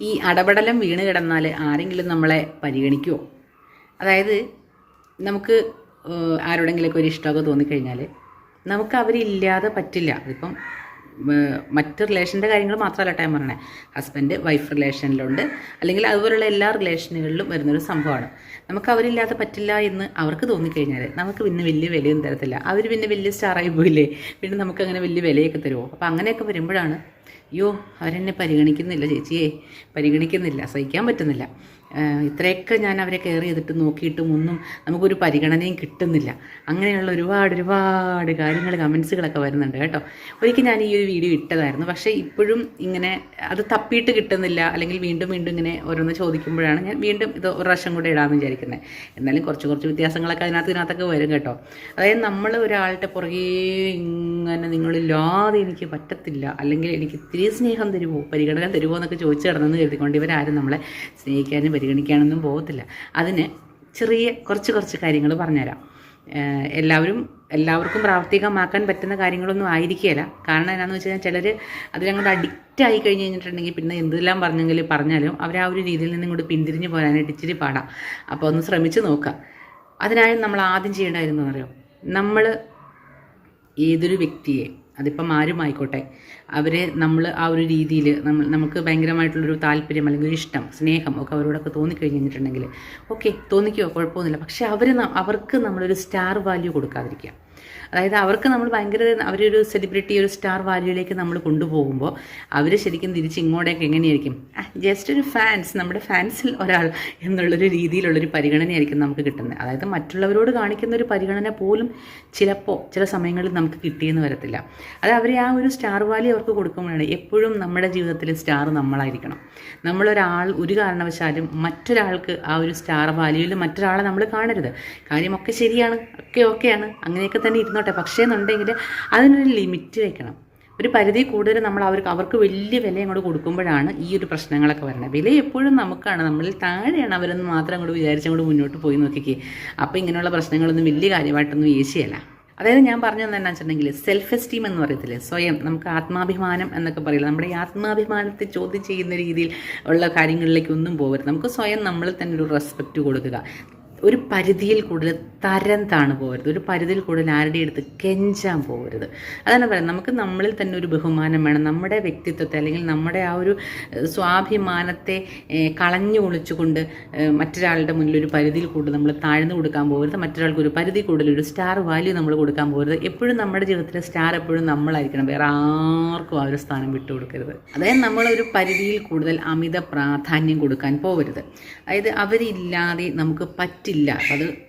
ഈ അടപടലം വീണ് കിടന്നാൽ ആരെങ്കിലും നമ്മളെ പരിഗണിക്കുമോ അതായത് നമുക്ക് ആരോടെങ്കിലുമൊക്കെ ഒരു ഇഷ്ടമൊക്കെ തോന്നിക്കഴിഞ്ഞാൽ നമുക്ക് അവരില്ലാതെ പറ്റില്ല. ഏഹ്, മറ്റ് റിലേഷന്റെ കാര്യങ്ങൾ മാത്രമല്ല ടൈം പറയണേ ഹസ്ബൻഡ് വൈഫ് റിലേഷനിലുണ്ട്. അല്ലെങ്കിൽ അതുപോലുള്ള എല്ലാ റിലേഷനുകളിലും വരുന്നൊരു സംഭവമാണ്. നമുക്ക് അവരില്ലാതെ പറ്റില്ല എന്ന് അവർക്ക് തോന്നിക്കഴിഞ്ഞാൽ നമുക്ക് പിന്നെ വലിയ വിലയൊന്നും തരത്തില്ല. അവർ പിന്നെ വലിയ സ്റ്റാറായി പോയില്ലേ? പിന്നെ നമുക്ക് അങ്ങനെ വലിയ വിലയൊക്കെ തരുമോ? അപ്പോൾ അങ്ങനെയൊക്കെ വരുമ്പോഴാണ് അയ്യോ അവരെന്നെ പരിഗണിക്കുന്നില്ല ചേച്ചിയെ. പരിഗണിക്കുന്നില്ല. സഹിക്കാൻ പറ്റുന്നില്ല. ഇത്രയൊക്കെ ഞാൻ അവരെ കെയർ ചെയ്തിട്ട് നോക്കിയിട്ടും ഒന്നും നമുക്കൊരു പരിഗണനയും കിട്ടുന്നില്ല. അങ്ങനെയുള്ള ഒരുപാട് ഒരുപാട് കാര്യങ്ങൾ കമൻസുകളൊക്കെ വരുന്നുണ്ട് കേട്ടോ. ഒരിക്കൽ ഞാൻ ഈ ഒരു വീഡിയോ ഇട്ടതായിരുന്നു. പക്ഷേ ഇപ്പോഴും ഇങ്ങനെ അത് തപ്പിയിട്ട് കിട്ടുന്നില്ല. അല്ലെങ്കിൽ വീണ്ടും വീണ്ടും ഇങ്ങനെ ഓരോന്ന് ചോദിക്കുമ്പോഴാണ് ഞാൻ വീണ്ടും ഇത് ഒരു പ്രാവശ്യം കൂടെ ഇടാമെന്ന് വിചാരിക്കുന്നത് എന്നാലും കുറച്ച് കുറച്ച് വ്യത്യാസങ്ങളൊക്കെ അതിനകത്ത് ഇതിനകത്തൊക്കെ വരും കേട്ടോ. അതായത് നമ്മൾ ഒരാളുടെ പുറകെ ഇങ്ങനെ നിങ്ങളില്ലാതെ എനിക്ക് പറ്റത്തില്ല. അല്ലെങ്കിൽ എനിക്ക് ഇത്തിരി സ്നേഹം തരുമോ പരിഗണന തരുമോ എന്നൊക്കെ ചോദിച്ചു കിടന്നെന്ന് കരുതിക്കൊണ്ട് ഇവരാരും നമ്മളെ സ്നേഹിക്കാനും പരിഗണിക്കാനൊന്നും പോകത്തില്ല. അതിന് ചെറിയ കുറച്ച് കുറച്ച് കാര്യങ്ങൾ പറഞ്ഞുതരാം. എല്ലാവരും എല്ലാവർക്കും പ്രാവർത്തികമാക്കാൻ പറ്റുന്ന കാര്യങ്ങളൊന്നും ആയിരിക്കുകയില്ല കാരണം എന്നാന്ന് വെച്ച് കഴിഞ്ഞാൽ ചിലർ അതിലങ്ങോട്ട് അഡിക്റ്റ് ആയി കഴിഞ്ഞ് കഴിഞ്ഞിട്ടുണ്ടെങ്കിൽ പിന്നെ എന്തെല്ലാം പറഞ്ഞെങ്കിൽ പറഞ്ഞാലും അവർ ആ ഒരു രീതിയിൽ നിന്ന് ഇങ്ങോട്ട് പിന്തിരിഞ്ഞ് പോരാനായിട്ട് ഇച്ചിരി പാടാം. അപ്പോൾ ഒന്ന് ശ്രമിച്ച് നോക്കുക അതിനായി നമ്മൾ ആദ്യം ചെയ്യേണ്ടതായിരുന്നു എന്നറിയാം നമ്മൾ ഏതൊരു വ്യക്തിയെ അതിപ്പം ആരും ആയിക്കോട്ടെ. അവരെ നമ്മൾ ആ ഒരു രീതിയിൽ നമ്മൾ നമുക്ക് ഭയങ്കരമായിട്ടുള്ളൊരു താല്പര്യം അല്ലെങ്കിൽ ഒരു ഇഷ്ടം സ്നേഹം ഒക്കെ അവരോടൊക്കെ തോന്നിക്കഴിഞ്ഞിട്ടുണ്ടെങ്കിൽ ഓക്കെ തോന്നിക്കോ കുഴപ്പമൊന്നുമില്ല. പക്ഷേ അവർ അവർക്ക് നമ്മളൊരു സ്റ്റാർ വാല്യൂ കൊടുക്കാതിരിക്കുക. അതായത് അവർക്ക് നമ്മൾ ഭയങ്കര അവരൊരു സെലിബ്രിറ്റി ഒരു സ്റ്റാർ വാല്യൂയിലേക്ക് നമ്മൾ കൊണ്ടുപോകുമ്പോൾ അവർ ശരിക്കും തിരിച്ച് ഇങ്ങോട്ടേക്ക് എങ്ങനെയായിരിക്കും? ജസ്റ്റ് ഒരു ഫാൻസ് നമ്മുടെ ഫാൻസിൽ ഒരാൾ എന്നുള്ളൊരു രീതിയിലുള്ളൊരു പരിഗണനയായിരിക്കും നമുക്ക് കിട്ടുന്നത്. അതായത് മറ്റുള്ളവരോട് കാണിക്കുന്ന ഒരു പരിഗണന പോലും ചിലപ്പോൾ ചില സമയങ്ങളിൽ നമുക്ക് കിട്ടിയെന്ന് വരത്തില്ല. അത് അവരെ ആ ഒരു സ്റ്റാർ വാല്യൂ അവർക്ക് കൊടുക്കുമ്പോഴാണ് എപ്പോഴും നമ്മുടെ ജീവിതത്തിൽ സ്റ്റാർ നമ്മളായിരിക്കണം. നമ്മളൊരാൾ ഒരു കാരണവശാലും മറ്റൊരാൾക്ക് ആ ഒരു സ്റ്റാർ വാല്യൂവിൽ മറ്റൊരാളെ നമ്മൾ കാണരുത്. കാര്യമൊക്കെ ശരിയാണ് ഒക്കെ ഓക്കെയാണ് അങ്ങനെയൊക്കെ തന്നെ ഇരുന്നോട്ടെ. പക്ഷേ എന്നുണ്ടെങ്കിൽ അതിനൊരു ലിമിറ്റ് വയ്ക്കണം ഒരു പരിധി കൂടുതൽ നമ്മൾ അവർക്ക് അവർക്ക് വലിയ വില അങ്ങോട്ട് കൊടുക്കുമ്പോഴാണ് ഈ ഒരു പ്രശ്നങ്ങളൊക്കെ വരുന്നത് വില എപ്പോഴും നമുക്കാണ്. നമ്മളിൽ താഴെയാണ് അവരെന്ന് മാത്രം അങ്ങോട്ട് വിചാരിച്ചങ്ങോട്ട് മുന്നോട്ട് പോയി നോക്കിക്കേ. അപ്പോൾ ഇങ്ങനെയുള്ള പ്രശ്നങ്ങളൊന്നും വലിയ കാര്യമായിട്ടൊന്നും ഏശിയല്ല. അതായത് ഞാൻ പറഞ്ഞു തന്നെ വെച്ചിട്ടുണ്ടെങ്കിൽ സെൽഫ് എസ്റ്റീം എന്ന് പറയത്തില്ലേ? സ്വയം നമുക്ക് ആത്മാഭിമാനം എന്നൊക്കെ പറയില്ല? നമ്മുടെ ഈ ആത്മാഭിമാനത്തെ ചോദ്യം ചെയ്യുന്ന രീതിയിൽ ഉള്ള കാര്യങ്ങളിലേക്കൊന്നും പോകരുത്. നമുക്ക് സ്വയം നമ്മൾ തന്നെ ഒരു റെസ്പെക്റ്റ് കൊടുക്കുക. ഒരു പരിധിയിൽ കൂടുതൽ തരം താണ് പോകരുത്. ഒരു പരിധിയിൽ കൂടുതൽ ആരുടെ അടുത്ത് കെഞ്ചാൻ പോകരുത്. അതാണ് പറയുന്നത്. നമുക്ക് നമ്മളിൽ തന്നെ ഒരു ബഹുമാനം വേണം. നമ്മുടെ വ്യക്തിത്വത്തെ അല്ലെങ്കിൽ നമ്മുടെ ആ ഒരു സ്വാഭിമാനത്തെ കളഞ്ഞു ഒളിച്ചുകൊണ്ട് മറ്റൊരാളുടെ മുന്നിൽ ഒരു പരിധിയിൽ കൂടുതൽ നമ്മൾ താഴ്ന്നു കൊടുക്കാൻ പോകരുത്. മറ്റൊരാൾക്ക് ഒരു പരിധി കൂടുതൽ ഒരു സ്റ്റാർ വാല്യൂ നമ്മൾ കൊടുക്കാൻ പോകരുത്. എപ്പോഴും നമ്മുടെ ജീവിതത്തിലെ സ്റ്റാർ എപ്പോഴും നമ്മളായിരിക്കണം. വേറെ ആർക്കും ആ ഒരു സ്ഥാനം വിട്ടുകൊടുക്കരുത് അതായത് നമ്മളൊരു പരിധിയിൽ കൂടുതൽ അമിത പ്രാധാന്യം കൊടുക്കാൻ പോകരുത്. അതായത് അവരില്ലാതെ നമുക്ക് പറ്റില്ല. അത്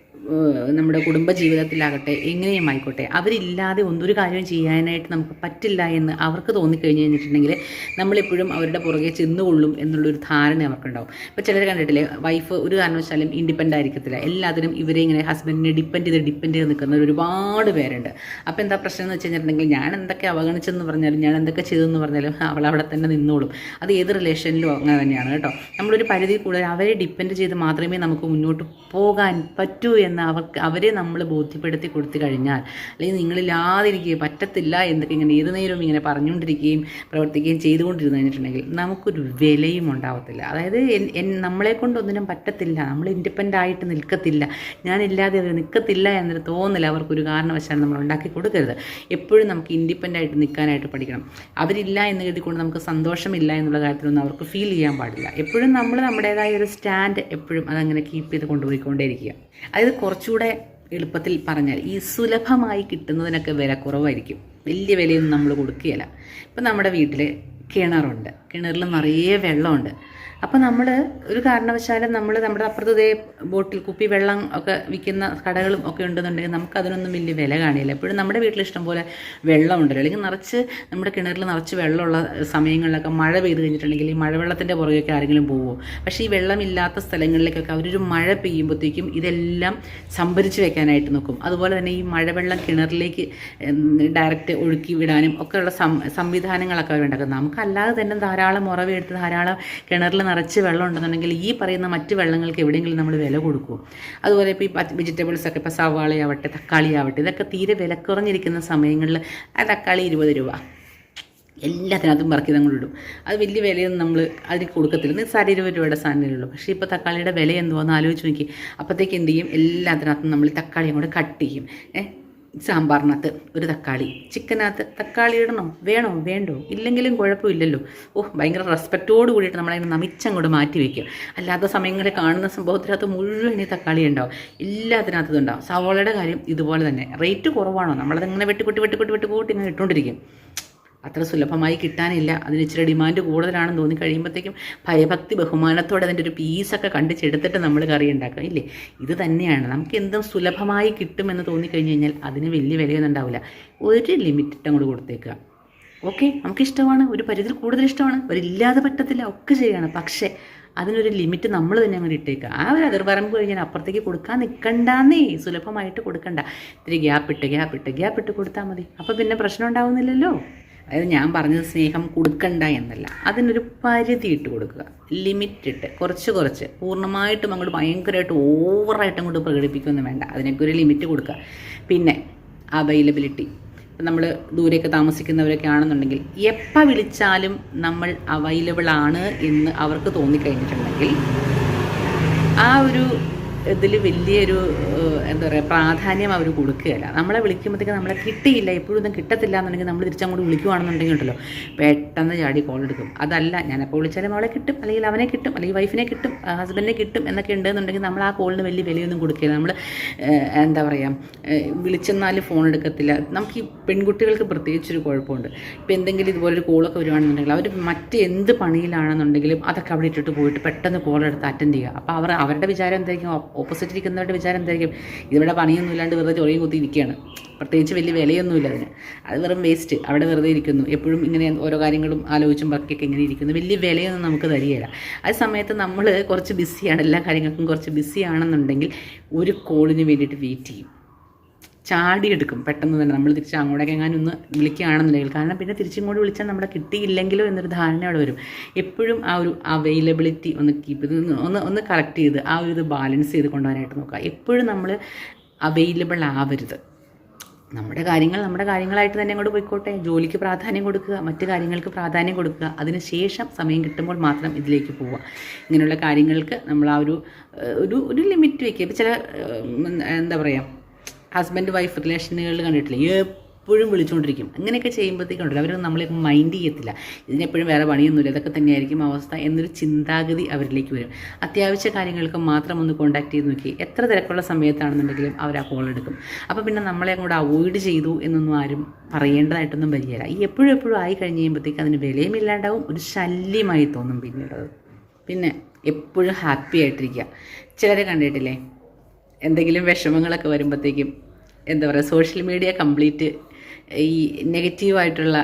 നമ്മുടെ കുടുംബ ജീവിതത്തിലാകട്ടെ എങ്ങനെയും ആയിക്കോട്ടെ അവരില്ലാതെ ഒന്നൊരു കാര്യവും ചെയ്യാനായിട്ട് നമുക്ക് പറ്റില്ല എന്ന് അവർക്ക് തോന്നിക്കഴിഞ്ഞ് കഴിഞ്ഞിട്ടുണ്ടെങ്കിൽ നമ്മളെപ്പോഴും അവരുടെ പുറകെ ചെന്നുകൊള്ളും എന്നുള്ളൊരു ധാരണ അവർക്കുണ്ടാവും. ഇപ്പോൾ ചിലർ കണ്ടിട്ടില്ലേ വൈഫ് ഒരു കാരണവശാലും ഇൻഡിപെൻഡ് ആയിരിക്കത്തില്ല. എല്ലാത്തിനും ഇവരെ ഇങ്ങനെ ഹസ്ബൻഡിനെ ഡിപ്പെൻഡ് ചെയ്ത് ഡിപ്പെൻഡ് ചെയ്ത് നിൽക്കുന്ന ഒരുപാട് പേരുണ്ട്. അപ്പോൾ എന്താ പ്രശ്നം എന്ന് വെച്ച് കഴിഞ്ഞിട്ടുണ്ടെങ്കിൽ ഞാൻ എന്തൊക്കെ അവഗണിച്ചെന്ന് പറഞ്ഞാലും ഞാൻ എന്തൊക്കെ ചെയ്തെന്ന് പറഞ്ഞാലും അവൾ അവിടെ തന്നെ നിന്നോളും. അത് ഏത് റിലേഷനിലും അങ്ങനെ തന്നെയാണ് കേട്ടോ. നമ്മളൊരു പരിധി കൂടുതൽ അവരെ ഡിപ്പെൻഡ് ചെയ്ത് മാത്രമേ നമുക്ക് മുന്നോട്ട് പോകാൻ പറ്റൂ എന്ന് അവർക്ക് അവരെ നമ്മൾ ബോധ്യപ്പെടുത്തി കൊടുത്തു കഴിഞ്ഞാൽ അല്ലെങ്കിൽ നിങ്ങളില്ലാതെ എനിക്ക് പറ്റത്തില്ല എന്നൊക്കെ ഇങ്ങനെ ഏത് നേരവും ഇങ്ങനെ പറഞ്ഞുകൊണ്ടിരിക്കുകയും പ്രവർത്തിക്കുകയും ചെയ്തുകൊണ്ടിരുന്നു കഴിഞ്ഞിട്ടുണ്ടെങ്കിൽ നമുക്കൊരു വിലയും ഉണ്ടാവത്തില്ല. അതായത് നമ്മളെ കൊണ്ടൊന്നിനും പറ്റത്തില്ല. നമ്മൾ ഇൻഡിപെൻഡന്റ് ആയിട്ട് നിൽക്കത്തില്ല. ഞാനില്ലാതെ അവർ നിൽക്കത്തില്ല എന്നൊരു തോന്നൽ അവർക്കൊരു കാരണവശാലും നമ്മൾ ഉണ്ടാക്കി കൊടുക്കരുത്. എപ്പോഴും നമുക്ക് ഇൻഡിപെൻഡന്റ് ആയിട്ട് നിൽക്കാനായിട്ട് പഠിക്കണം. അവരില്ല എന്ന് കരുതിക്കൊണ്ട് നമുക്ക് സന്തോഷമില്ല എന്നുള്ള കാര്യത്തിലൊന്നും അവർക്ക് ഫീൽ ചെയ്യാൻ പാടില്ല. എപ്പോഴും നമ്മൾ നമ്മുടേതായ ഒരു സ്റ്റാൻഡ് എപ്പോഴും അതങ്ങനെ കീപ്പ് ചെയ്ത് കൊണ്ടുപോയിക്കൊണ്ടേയിരിക്കുക. അതായത് കുറച്ചുകൂടെ എളുപ്പത്തിൽ പറഞ്ഞാൽ ഈ സുലഭമായി കിട്ടുന്നതിനൊക്കെ വില കുറവായിരിക്കും. വലിയ വിലയൊന്നും നമ്മൾ കൊടുക്കുകയില്ല. ഇപ്പം നമ്മുടെ വീട്ടിൽ കിണറുണ്ട്. കിണറിൽ നിറയെ വെള്ളമുണ്ട്. അപ്പോൾ നമ്മൾ ഒരു കാരണവശാലും നമ്മൾ നമ്മുടെ അപ്പുറത്ത് ഇതേ ബോട്ടിൽ കുപ്പി വെള്ളം ഒക്കെ വിൽക്കുന്ന കടകളും ഒക്കെ ഉണ്ടെന്നുണ്ടെങ്കിൽ നമുക്ക് അതിനൊന്നും വലിയ വില കാണില്ല. എപ്പോഴും നമ്മുടെ വീട്ടിൽ ഇഷ്ടംപോലെ വെള്ളമുണ്ടല്ലോ. അല്ലെങ്കിൽ നിറച്ച് നമ്മുടെ കിണറിൽ നിറച്ച് വെള്ളമുള്ള സമയങ്ങളിലൊക്കെ മഴ പെയ്ത് കഴിഞ്ഞിട്ടുണ്ടെങ്കിൽ ഈ മഴവെള്ളത്തിന്റെ പുറകെയൊക്കെ ആരെങ്കിലും പോകുമോ പക്ഷേ ഈ വെള്ളമില്ലാത്ത സ്ഥലങ്ങളിലേക്കൊക്കെ അവരൊരു മഴ പെയ്യുമ്പോഴത്തേക്കും ഇതെല്ലാം സംഭരിച്ച് വെക്കാനായിട്ട് നോക്കും. അതുപോലെ തന്നെ ഈ മഴവെള്ളം കിണറിലേക്ക് ഡയറക്റ്റ് ഒഴുക്കി വിടാനും ഒക്കെയുള്ള സംവിധാനങ്ങളൊക്കെ അവർ ഉണ്ടാക്കുന്നത് നമുക്കല്ലാതെ തന്നെ ധാരാളം ഉറവെടുത്ത് ധാരാളം കിണറിൽ നിറച്ച് വെള്ളം ഉണ്ടെന്നുണ്ടെങ്കിൽ ഈ പറയുന്ന മറ്റ് വെള്ളങ്ങൾക്ക് എവിടെയെങ്കിലും നമ്മൾ വില കൊടുക്കുമോ അതുപോലെ ഇപ്പോൾ ഈ വെജിറ്റബിൾസ് ഒക്കെ ഇപ്പോൾ സവാളയാവട്ടെ തക്കാളിയാവട്ടെ ഇതൊക്കെ തീരെ വില കുറഞ്ഞിരിക്കുന്ന സമയങ്ങളിൽ ആ തക്കാളി ഇരുപത് രൂപ. എല്ലാത്തിനകത്തും അങ്ങോട്ട് ഇടും. അത് വലിയ വിലയൊന്നും നമ്മൾ അതിന് കൊടുക്കത്തില്ല. നിസ്സാര ഇരുപത് രൂപയുടെ സാധനമേ പക്ഷേ ഇപ്പോൾ തക്കാളിയുടെ വില എന്തുവാന്ന് ആലോചിച്ച് നോക്കി. അപ്പോഴത്തേക്ക് എന്ത് ചെയ്യും? എല്ലാത്തിനകത്തും നമ്മൾ തക്കാളിയും കൂടെ കട്ട് ചെയ്യും. ഏഹ് സാമ്പാറിനകത്ത് ഒരു തക്കാളി. ചിക്കനകത്ത് തക്കാളി ഇടണോ? വേണോ? വേണ്ടോ? ഇല്ലെങ്കിലും കുഴപ്പമില്ലല്ലോ. ഓഹ് ഭയങ്കര റെസ്പെക്റ്റോട് കൂടിയിട്ട് നമ്മളതിനെ നമിച്ചങ്ങോട്ട് മാറ്റി വയ്ക്കും അല്ലാത്ത സമയങ്ങളിൽ കാണുന്ന സംഭവത്തിനകത്ത് മുഴുവൻ ഈ തക്കാളി ഉണ്ടാവും. എല്ലാത്തിനകത്തും ഉണ്ടാവും. സവോളയുടെ കാര്യം ഇതുപോലെ തന്നെ. റേറ്റ് കുറവാണോ? നമ്മളതിങ്ങനെ വെട്ടിക്കുട്ടി വെട്ടിക്കുട്ടി വെട്ടിക്കൂട്ടി ഇങ്ങനെ ഇട്ടുകൊണ്ടിരിക്കും. അത്ര സുലഭമായി കിട്ടാനില്ല. അതിന് ഇച്ചിരി ഡിമാൻഡ് കൂടുതലാണെന്ന് തോന്നി കഴിയുമ്പോഴത്തേക്കും ഭയഭക്തി ബഹുമാനത്തോടെ അതിന്റെ ഒരു പീസൊക്കെ കണ്ടിച്ചെടുത്തിട്ട് നമ്മൾ കറി ഉണ്ടാക്കുക ഇല്ലേ? ഇത് തന്നെയാണ്. നമുക്ക് എന്തും സുലഭമായി കിട്ടുമെന്ന് തോന്നിക്കഴിഞ്ഞ് കഴിഞ്ഞാൽ അതിന് വലിയ വിലയൊന്നും ഉണ്ടാവില്ല. ഒരു ലിമിറ്റ് അങ്ങോട്ട് കൊടുത്തേക്കുക. ഓക്കെ? നമുക്കിഷ്ടമാണ് ഒരു പരിധിയിൽ കൂടുതൽ ഇഷ്ടമാണ്. ഒരില്ലാതെ പറ്റത്തില്ല. ഒക്കെ ചെയ്യണം. പക്ഷേ അതിനൊരു ലിമിറ്റ് നമ്മൾ തന്നെ അങ്ങോട്ട് ഇട്ടേക്കുക. ആ ഒരു അതിർവരമ്പ് കഴിഞ്ഞാൽ അപ്പുറത്തേക്ക് കൊടുക്കാൻ നിൽക്കണ്ടെന്നേ. സുലഭമായിട്ട് കൊടുക്കണ്ട. ഇത്തിരി ഗ്യാപ്പ് ഇട്ട് ഗ്യാപ്പ് ഇട്ട് ഗ്യാപ്പ് ഇട്ട് കൊടുത്താൽ മതി. അപ്പോൾ പിന്നെ പ്രശ്നം ഉണ്ടാവുന്നില്ലല്ലോ. അതായത് ഞാൻ പറഞ്ഞത് സ്നേഹം കൊടുക്കണ്ട എന്നല്ല. അതിനൊരു പരിധി ഇട്ട് കൊടുക്കുക. ലിമിറ്റ് ഇട്ട്. കുറച്ച് കുറച്ച്. പൂർണമായിട്ടും അങ്ങോട്ട് ഭയങ്കരമായിട്ട് ഓവറായിട്ട് അങ്ങോട്ട് പ്രകടിപ്പിക്കുകയൊന്നും വേണ്ട. അതിനൊക്കെ ഒരു ലിമിറ്റ് കൊടുക്കുക. പിന്നെ അവൈലബിലിറ്റി നമ്മൾ ദൂരെയൊക്കെ താമസിക്കുന്നവരൊക്കെ ആണെന്നുണ്ടെങ്കിൽ എപ്പോൾ വിളിച്ചാലും നമ്മൾ അവൈലബിൾ ആണ് എന്ന് അവർക്ക് തോന്നിക്കഴിഞ്ഞിട്ടുണ്ടെങ്കിൽ ആ ഒരു ഇതിൽ വലിയൊരു എന്താ പറയുക പ്രാധാന്യം അവർ കൊടുക്കുകയില്ല. നമ്മളെ വിളിക്കുമ്പോഴത്തേക്ക് നമ്മളെ കിട്ടിയില്ല എപ്പോഴും കിട്ടത്തില്ല എന്നുണ്ടെങ്കിൽ നമ്മൾ തിരിച്ചങ്ങോട്ട് വിളിക്കുവാണെന്നുണ്ടെങ്കിൽ ഉണ്ടല്ലോ പെട്ടെന്ന് ചാടി കോൾ എടുക്കും. അതല്ല ഞാൻ എപ്പോൾ വിളിച്ചാലും അവളെ കിട്ടും അല്ലെങ്കിൽ അവനെ കിട്ടും അല്ലെങ്കിൽ വൈഫിനെ കിട്ടും ഹസ്ബൻഡിനെ കിട്ടും എന്നൊക്കെ ഉണ്ടെന്നുണ്ടെങ്കിൽ നമ്മൾ ആ കോളിന് വലിയ വിലയൊന്നും കൊടുക്കില്ല നമ്മൾ എന്താ പറയുക വിളിച്ചെന്നാലും ഫോൺ എടുക്കത്തില്ല. നമുക്ക് ഈ പെൺകുട്ടികൾക്ക് പ്രത്യേകിച്ചൊരു കുഴപ്പമുണ്ട്. ഇപ്പോൾ എന്തെങ്കിലും ഇതുപോലൊരു കോളൊക്കെ വരുവാണെന്നുണ്ടെങ്കിൽ അവർ മറ്റ് എന്ത് പണിയിലാണെന്നുണ്ടെങ്കിലും അതൊക്കെ അവിടെ ഇട്ടിട്ട് പോയിട്ട് പെട്ടെന്ന് കോൾ എടുത്ത് അറ്റൻഡ് ചെയ്യുക. അപ്പോൾ അവർ അവരുടെ വിചാരം എന്തായിരിക്കും? ഓപ്പോസിറ്റ് ഇരിക്കുന്നവരുടെ വിചാരം എന്തായിരിക്കും? ഇതിവിടെ പണിയൊന്നും ഇല്ലാണ്ട് വെറുതെ ചൊറിയും കുത്തി ഇരിക്കുകയാണ്. പ്രത്യേകിച്ച് വലിയ വിലയൊന്നുമില്ല അതിന്. അത് വെറും വേസ്റ്റ് അവിടെ വെറുതെ ഇരിക്കുന്നു. എപ്പോഴും ഇങ്ങനെ ഓരോ കാര്യങ്ങളും ആലോചിച്ചും ബാക്കിയൊക്കെ ഇങ്ങനെ ഇരിക്കുന്നു. വലിയ വിലയൊന്നും നമുക്ക് തരികയില്ല. ആ സമയത്ത് നമ്മൾ കുറച്ച് ബിസിയാണ് എല്ലാ കാര്യങ്ങൾക്കും കുറച്ച് ബിസിയാണെന്നുണ്ടെങ്കിൽ ഒരു കോളിന് വേണ്ടിയിട്ട് വെയിറ്റ് ചെയ്യും. ചാടിയെടുക്കും. പെട്ടെന്ന് തന്നെ നമ്മൾ തിരിച്ച് അങ്ങോട്ടേക്ക് എങ്ങാനും ഒന്ന് വിളിക്കുകയാണെന്നുണ്ടെങ്കിൽ. കാരണം പിന്നെ തിരിച്ചിങ്ങോട്ട് വിളിച്ചാൽ നമ്മുടെ കിട്ടിയില്ലെങ്കിലോ എന്നൊരു ധാരണ അവിടെ വരും. എപ്പോഴും ആ ഒരു അവൈലബിലിറ്റി ഒന്ന് കീപ്പ് ചെയ്ത് ഒന്ന് ഒന്ന് കറക്റ്റ് ചെയ്ത് ആ ഒരു ഇത് ബാലൻസ് ചെയ്ത് കൊണ്ടുപോകാനായിട്ട് നോക്കുക. എപ്പോഴും നമ്മൾ അവൈലബിൾ ആവരുത്. നമ്മുടെ കാര്യങ്ങൾ നമ്മുടെ കാര്യങ്ങളായിട്ട് തന്നെ അങ്ങോട്ട് പോയിക്കോട്ടെ. ജോലിക്ക് പ്രാധാന്യം കൊടുക്കുക മറ്റ് കാര്യങ്ങൾക്ക് പ്രാധാന്യം കൊടുക്കുക. അതിന് ശേഷം സമയം കിട്ടുമ്പോൾ മാത്രം ഇതിലേക്ക് പോവുക. ഇങ്ങനെയുള്ള കാര്യങ്ങൾക്ക് നമ്മൾ ആ ഒരു ഒരു ഒരു ലിമിറ്റ് വയ്ക്കുക ഇപ്പോൾ ചില എന്താ പറയുക ഹസ്ബൻഡ് വൈഫ് റിലേഷനുകളിൽ കണ്ടിട്ടില്ലേ? എപ്പോഴും വിളിച്ചുകൊണ്ടിരിക്കും അങ്ങനെയൊക്കെ ചെയ്യുമ്പോഴത്തേക്കുണ്ടല്ലോ അവർ നമ്മളെ മൈൻഡ് ചെയ്യത്തില്ല. ഇതിനെപ്പോഴും വേറെ പണിയൊന്നുമില്ല. ഇതൊക്കെ തന്നെയായിരിക്കും അവസ്ഥ എന്നൊരു ചിന്താഗതി അവരിലേക്ക് വരും. അത്യാവശ്യ കാര്യങ്ങൾക്ക് മാത്രം ഒന്ന് കോൺടാക്ട് ചെയ്ത് നോക്കി. എത്ര തിരക്കുള്ള സമയത്താണെന്നുണ്ടെങ്കിലും അവർ ആ കോൾ എടുക്കും. അപ്പോൾ പിന്നെ നമ്മളെ അങ്ങോട്ട് അവോയ്ഡ് ചെയ്തു എന്നൊന്നും ആരും പറയേണ്ടതായിട്ടൊന്നും വരികയില്ല. ഈ എപ്പോഴും എപ്പോഴും ആയി കഴിഞ്ഞ് കഴിയുമ്പോഴത്തേക്ക് അതിന് വിലയും ഇല്ലാണ്ടാവും. ഒരു ശല്യമായി തോന്നും പിന്നീട് പിന്നെ എപ്പോഴും ഹാപ്പി ആയിട്ടിരിക്കുക. ചിലരെ കണ്ടിട്ടില്ലേ? എന്തെങ്കിലും വിഷമങ്ങളൊക്കെ വരുമ്പോഴത്തേക്കും എന്താ പറയുക സോഷ്യൽ മീഡിയ കംപ്ലീറ്റ് ഈ നെഗറ്റീവായിട്ടുള്ള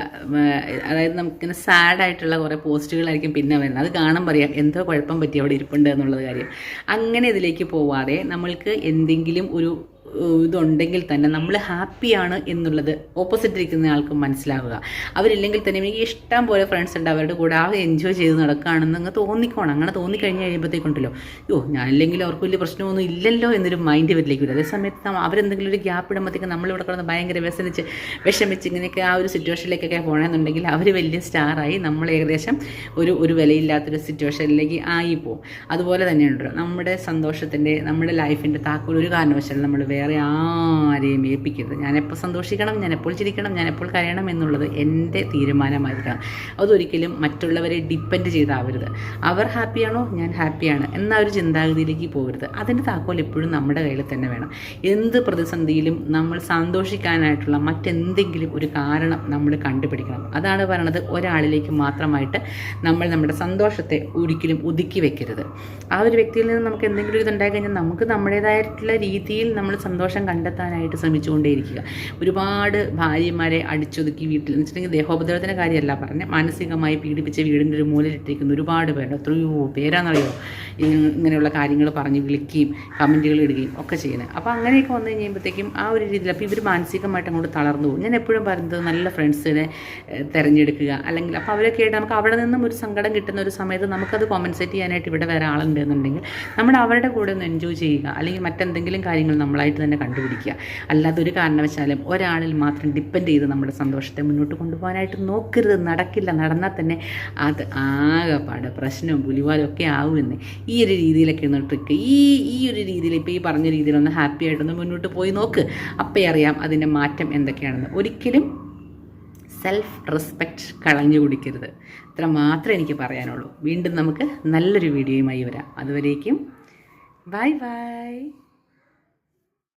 അതായത് നമുക്കിങ്ങനെ സാഡായിട്ടുള്ള കുറേ പോസ്റ്റുകളായിരിക്കും പിന്നെ വരുന്നത്. അത് കാണാൻ പറയാം എന്തോ കുഴപ്പം പറ്റി അവിടെ ഇരിപ്പുണ്ട് എന്നുള്ളത് കാര്യം. അങ്ങനെ ഇതിലേക്ക് പോവാതെ നമ്മൾക്ക് എന്തെങ്കിലും ഒരു ഇതുണ്ടെങ്കിൽ തന്നെ നമ്മൾ ഹാപ്പിയാണ് എന്നുള്ളത് ഓപ്പോസിറ്റ് ഇരിക്കുന്ന ആൾക്ക് മനസ്സിലാവുക. അവരില്ലെങ്കിൽ തന്നെ എനിക്ക് ഇഷ്ടം പോലെ ഫ്രണ്ട്സ് ഉണ്ട് അവരുടെ കൂടെ ആ എൻജോയ് ചെയ്ത് നടക്കുകയാണെന്ന് അങ്ങ് തോന്നിക്കോണം. അങ്ങനെ തോന്നിക്കഴിഞ്ഞ് കഴിയുമ്പോഴത്തേക്കുണ്ടല്ലോ യോ ഞാനില്ലെങ്കിൽ അവർക്ക് വലിയ പ്രശ്നമൊന്നും ഇല്ലല്ലോ എന്നൊരു മൈൻഡ് ഇവരിലേക്ക് വരും. അതേസമയത്ത് നമ്മ- അവരെന്തെങ്കിലും ഒരു ഗ്യാപ്പ് ഇടുമ്പോഴത്തേക്ക് നമ്മളിവിടെ കിടന്ന് ഭയങ്കര വ്യസനിച്ച് വിഷമിച്ച് ഇങ്ങനെയൊക്കെ ആ ഒരു സിറ്റുവേഷനിലേക്കൊക്കെ പോകണമെന്നുണ്ടെങ്കിൽ അവർ വലിയ സ്റ്റാറായി നമ്മൾ ഏകദേശം ഒരു ഒരു വിലയില്ലാത്തൊരു സിറ്റുവേഷനിലേക്ക് ആയി പോകും. അതുപോലെ തന്നെയുണ്ടല്ലോ. നമ്മുടെ സന്തോഷത്തിന്റെ നമ്മുടെ ലൈഫിന്റെ താക്കോൽ ഒരു കാരണവശാലും നമ്മൾ വേറെ ആരെയും ഏൽപ്പിക്കരുത്. ഞാനെപ്പോൾ സന്തോഷിക്കണം ഞാനെപ്പോൾ ചിരിക്കണം ഞാനെപ്പോൾ കരയണം എന്നുള്ളത് എന്റെ തീരുമാനമായിരിക്കണം. അതൊരിക്കലും മറ്റുള്ളവരെ ഡിപ്പെൻഡ് ചെയ്താവരുത്. അവർ ഹാപ്പിയാണോ? ഞാൻ ഹാപ്പിയാണ്. എന്ന ഒരു ചിന്താഗതിയിലേക്ക് പോകരുത്. അതിന്റെ താക്കോൽ എപ്പോഴും നമ്മുടെ കയ്യിൽ തന്നെ വേണം. എന്ത് പ്രതിസന്ധിയിലും നമ്മൾ സന്തോഷിക്കാനായിട്ടുള്ള മറ്റെന്തെങ്കിലും ഒരു കാരണം നമ്മൾ കണ്ടുപിടിക്കണം. അതാണ് പറയണത് ഒരാളിലേക്ക് മാത്രമായിട്ട് നമ്മൾ നമ്മുടെ സന്തോഷത്തെ ഒരിക്കലും ഒതുക്കി വെക്കരുത്. ആ ഒരു വ്യക്തിയിൽ നിന്ന് നമുക്ക് എന്തെങ്കിലും ഇതുണ്ടായി കഴിഞ്ഞാൽ നമുക്ക് നമ്മുടേതായിട്ടുള്ള രീതിയിൽ നമ്മൾ സന്തോഷം കണ്ടെത്താനായിട്ട് ശ്രമിച്ചുകൊണ്ടേയിരിക്കുക. ഒരുപാട് ഭാര്യമാരെ അടിച്ചൊതുക്കി വീട്ടിൽ എന്ന് വെച്ചിട്ടുണ്ടെങ്കിൽ ദേഹോപദ്രവത്തിന്റെ കാര്യമല്ല പറഞ്ഞ് മാനസികമായി പീഡിപ്പിച്ച് വീടിന്റെ ഒരു മൂലയിട്ടിരിക്കുന്ന ഒരുപാട് പേരുണ്ട്. എത്രയോ പേരാണെന്നറിയോ? ഇങ്ങനെയുള്ള കാര്യങ്ങൾ പറഞ്ഞ് വിളിക്കുകയും കമന്റുകൾ ഇടുകയും ഒക്കെ ചെയ്യുന്നത്. അപ്പോൾ അങ്ങനെയൊക്കെ വന്നു കഴിയുമ്പോഴത്തേക്കും ആ ഒരു രീതിയിൽ അപ്പോൾ ഇവർ മാനസികമായിട്ട് അങ്ങോട്ട് തളർന്നു പോകും. ഞാൻ എപ്പോഴും പറയുന്നത് നല്ല ഫ്രണ്ട്സിനെ തിരഞ്ഞെടുക്കുക. അല്ലെങ്കിൽ അപ്പോൾ അവരൊക്കെ ആയിട്ട് നമുക്ക് അവിടെ നിന്നും ഒരു സങ്കടം കിട്ടുന്ന ഒരു സമയത്ത് നമുക്കത് കോമ്പൻസേറ്റ് ചെയ്യാനായിട്ട് ഇവിടെ വേറെ ആളുണ്ടെന്നുണ്ടെങ്കിൽ നമ്മൾ അവരുടെ കൂടെ ഒന്ന് എൻജോയ് ചെയ്യുക. അല്ലെങ്കിൽ മറ്റെന്തെങ്കിലും കാര്യങ്ങൾ നമ്മളായിട്ട് തന്നെ കണ്ടുപിടിക്കുക. അല്ലാതെ ഒരു കാരണവശാലും ഒരാളിൽ മാത്രം ഡിപ്പെൻഡ് ചെയ്ത് നമ്മുടെ സന്തോഷത്തെ മുന്നോട്ട് കൊണ്ടുപോകാനായിട്ട് നോക്കരുത്. നടക്കില്ല. നടന്നാൽ തന്നെ അത് ആകെപ്പാട് പ്രശ്നവും പുലിവാലും ഒക്കെ ആവുമെന്ന് ഈ ഒരു രീതിയിലൊക്കെ ഒന്ന് ട്രിക്ക് ഈ ഈ ഒരു രീതിയിൽ ഇപ്പോൾ ഈ പറഞ്ഞ രീതിയിലൊന്ന് ഹാപ്പി ആയിട്ടൊന്ന് മുന്നോട്ട് പോയി നോക്ക്. അപ്പേ അറിയാം അതിന്റെ മാറ്റം എന്തൊക്കെയാണെന്ന്. ഒരിക്കലും സെൽഫ് റെസ്പെക്റ്റ് കളഞ്ഞു കുടിക്കരുത്. ഇത്ര മാത്രമേ എനിക്ക് പറയാനുള്ളൂ. വീണ്ടും നമുക്ക് നല്ലൊരു വീഡിയോയുമായി വരാം. അതുവരേക്കും ബൈ ബൈ